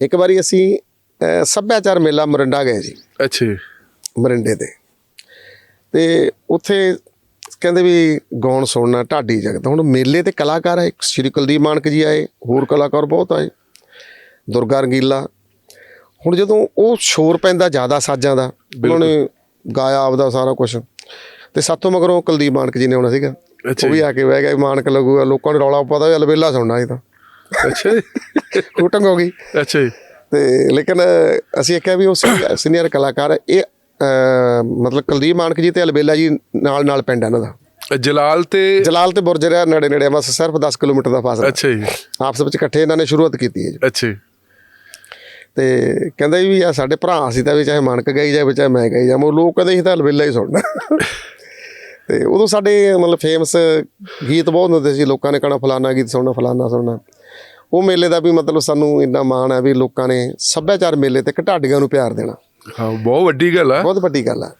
ਇੱਕ ਵਾਰੀ ਅਸੀਂ ਅਹ, ਸੱਭਿਆਚਾਰ ਮੇਲਾ ਮਰਿੰਡਾ ਗਏ ਜੀ। ਅੱਛਾ ਜੀ। ਮਰਿੰਡੇ ਤੇ। ਤੇ ਉੱਥੇ ਕਹਿੰਦੇ ਵੀ ਗਾਉਣ ਸੁਣਨਾ ਢਾਡੀ ਜਗਤ। ਹੁਣ ਮੇਲੇ ਤੇ ਕਲਾਕਾਰ ਆਏ ਸ਼੍ਰੀ ਕੁਲਦੀਪ ਮਾਨਕ ਜੀ ਆਏ ਹੋਰ ਕਲਾਕਾਰ ਬਹੁਤ ਆਏ। ਦੁਰਗਾ ਰੰਗੀਲਾ। ਹੁਣ ਜਦੋਂ ਉਹ ਸ਼ੋਰ ਪੈਂਦਾ ਜ਼ਿਆਦਾ ਸਾਜ਼ਾਂ ਦਾ ਉਹਨਾਂ ਨੇ ਗਾਇਆ ਆਪਦਾ ਸਾਰਾ ਕੁਝ ਤੇ ਸਾਤੋਂ ਮਗਰੋਂ ਕੁਲਦੀਪ ਮਾਨਕ ਜੀ ਨੇ ਆਉਣਾ ਸੀਗਾ। ਅੱਛਾ ਉਹ ਵੀ ਆ ਕੇ ਬਹਿ ਗਿਆ ਮਾਨਕ ਲੱਗੂਗਾ ਲੋਕਾਂ ਨੂੰ ਰੌਲਾ ਪਤਾ ਵੀ ਅਲਬੇਲਾ ਸੁਣਨਾ ਇਹ ਤਾਂ। ਅੱਛਾ ਜੀ। ਸ਼ੂਟਿੰਗ ਹੋ ਗਈ। ਅੱਛਾ ਜੀ। ਤੇ ਲੇਕਿਨ ਅਸੀਂ ਇਹ ਕਿਹਾ ਵੀ ਉਹ ਸੀਨੀਅਰ ਕਲਾਕਾਰ। ਇਹ ਮਤਲਬ ਕੁਲਦੀਪ ਮਾਨਕ ਜੀ ਤੇ ਅਲਬੇਲਾ ਜੀ ਨਾਲ ਨਾਲ ਪਿੰਡ ਹੈ ਇਹਨਾਂ ਦਾ। ਜਲਾਲ ਤੇ ਜਲਾਲ ਤੇ ਬੁਰਜ ਰਿਆ ਨੇੜੇ ਨੇੜੇ ਬਸ ਸਿਰਫ 10 ਕਿਲੋਮੀਟਰ ਦਾ ਫਾਸਲਾ। ਅੱਛਾ ਜੀ। ਆਪਸ ਵਿੱਚ ਇਕੱਠੇ ਇਹਨਾਂ ਨੇ ਸ਼ੁਰੂਆਤ ਕੀਤੀ ਹੈ ਜੀ। ਅੱਛਾ ਜੀ। ਤੇ ਕਹਿੰਦਾ ਵੀ ਆ ਸਾਡੇ ਭਰਾ ਸੀ ਤਾਂ ਵੀ ਚਾਹੇ ਮਾਨਕ ਗਈ ਜਾਏ ਚਾਹੇ ਮੈਂ ਗਈ ਜਾਵਾਂ ਉਹ ਲੋਕ ਕਹਿੰਦੇ ਸੀ ਤਾਂ ਅਲਬੇਲਾ ਹੀ ਸੁਣਨਾ। ਤੇ ਉਦੋਂ ਸਾਡੇ ਮਤਲਬ ਫੇਮਸ ਗੀਤ ਬਹੁਤ ਹੁੰਦੇ ਸੀ ਲੋਕਾਂ ਨੇ ਕਹਣਾ ਫਲਾਨਾ ਗੀਤ ਸੁਣਨਾ ਫਲਾਨਾ ਸੁਣਨਾ। ਉਹ ਮੇਲੇ ਦਾ ਵੀ ਮਤਲਬ ਸਾਨੂੰ ਇੰਨਾ ਮਾਣ ਹੈ ਵੀ ਲੋਕਾਂ ਨੇ ਸੱਭਿਆਚਾਰ ਮੇਲੇ ਤੇ ਘਟਾਡੀਆਂ ਨੂੰ ਪਿਆਰ ਦੇਣਾ। ਹਾਂ ਬਹੁਤ ਵੱਡੀ ਗੱਲ ਆ। ਬਹੁਤ ਵੱਡੀ ਗੱਲ ਆ।